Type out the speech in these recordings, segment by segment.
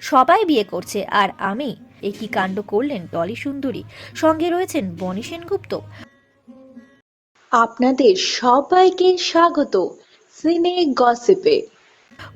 সবাই বিয়ে করছে আর আমি এ কি কাণ্ড করলেন টলি সুন্দরী। সঙ্গে রয়েছেন বনি সেনগুপ্ত। আপনাদের সবাইকে স্বাগত সিনে গসিপে।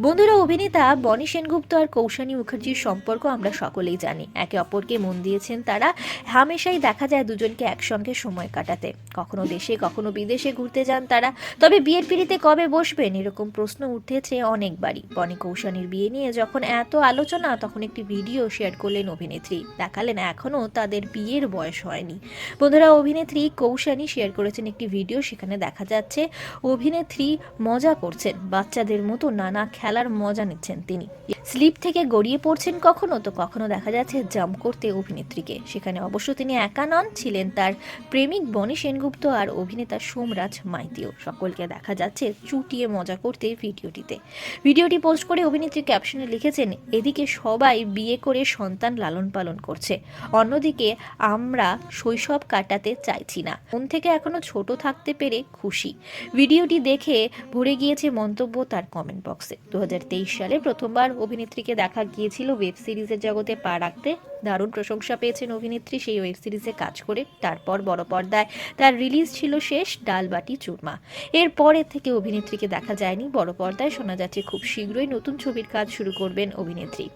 বন্ধুরা, অভিনেতা বনি সেনগুপ্ত আর কৌশানী মুখার্জির সম্পর্ক আমরা সকলেই জানি। একে অপরকে মন দিয়েছেন তারা। হামেশাই দেখা যায় দুজনকে একসঙ্গে সময় কাটাতে। কখনো দেশে, কখনো বিদেশে ঘুরতে যান তারা। তবে বিয়ের পিড়িতে কবে বসবেন এরকম প্রশ্ন উঠেছে অনেকবারই। বনি কৌশানীর বিয়ে নিয়ে যখন এত আলোচনা, তখন একটি ভিডিও শেয়ার করলেন অভিনেত্রী। দেখালেন এখনও তাদের বিয়ের বয়স হয়নি। বন্ধুরা, অভিনেত্রী কৌশানী শেয়ার করেছেন একটি ভিডিও। সেখানে দেখা যাচ্ছে অভিনেত্রী মজা করছেন। বাচ্চাদের মতো নানা খেলার মজা নিচ্ছেন তিনি। স্লিপ থেকে গড়িয়ে পড়ছেন কখনো? তো কখনো দেখা যাচ্ছে জাম্প করতে অভিনেত্রীকে। সেখানে অবশ্য তিনি একা নন, ছিলেন তার প্রেমিক বনি সেনগুপ্ত আর অভিনেতা সোমরাজ মাইতিও। সকলকে দেখা যাচ্ছে চুটিয়ে মজা করতে ভিডিওটিতে। ভিডিওটি পোস্ট করে অভিনেত্রী ক্যাপশনে লিখেছেন, এদিকে সবাই বিয়ে করে সন্তান লালন পালন করছে। অন্যদিকে আমরা শৈশব কাটাতে চাইছি না। মন থেকে এখনও ছোট থাকতে পেরে খুশি। ভিডিওটি দেখে ভরে গিয়েছে মন্তব্য তার কমেন্ট বক্সে। দু হাজার তেইশ সালে প্রথমবার অভিনেত্রীকে দেখা গিয়েছিল ওয়েব সিরিজের জগতে পা রাখতে। দারুণ প্রশংসা পেয়েছেন অভিনেত্রী সেই ওয়েব সিরিজে কাজ করে। তারপর বড় পর্দায় তার রিলিজ ছিল শেষ, ডালবাটি চুরমা। এরপরের থেকে অভিনেত্রীকে দেখা যায়নি। বড় পর্দায় শোনা যাচ্ছে খুব শীঘ্রই নতুন ছবির কাজ শুরু করবেন অভিনেত্রী।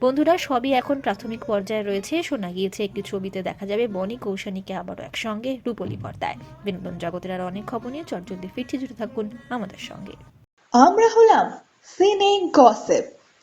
বন্ধুরা, সবই এখন প্রাথমিক পর্যায়ে রয়েছে। শোনা গিয়েছে, একটি ছবিতে দেখা যাবে বনি কৌশানীকে আবারও একসঙ্গে রূপলি পর্দায়। বিনোদন জগতের আর অনেক খবর নিয়ে চটজলদি ফিরছি জুড়ে থাকুন আমাদের সঙ্গে। আমরা হলাম সিনে গসিপ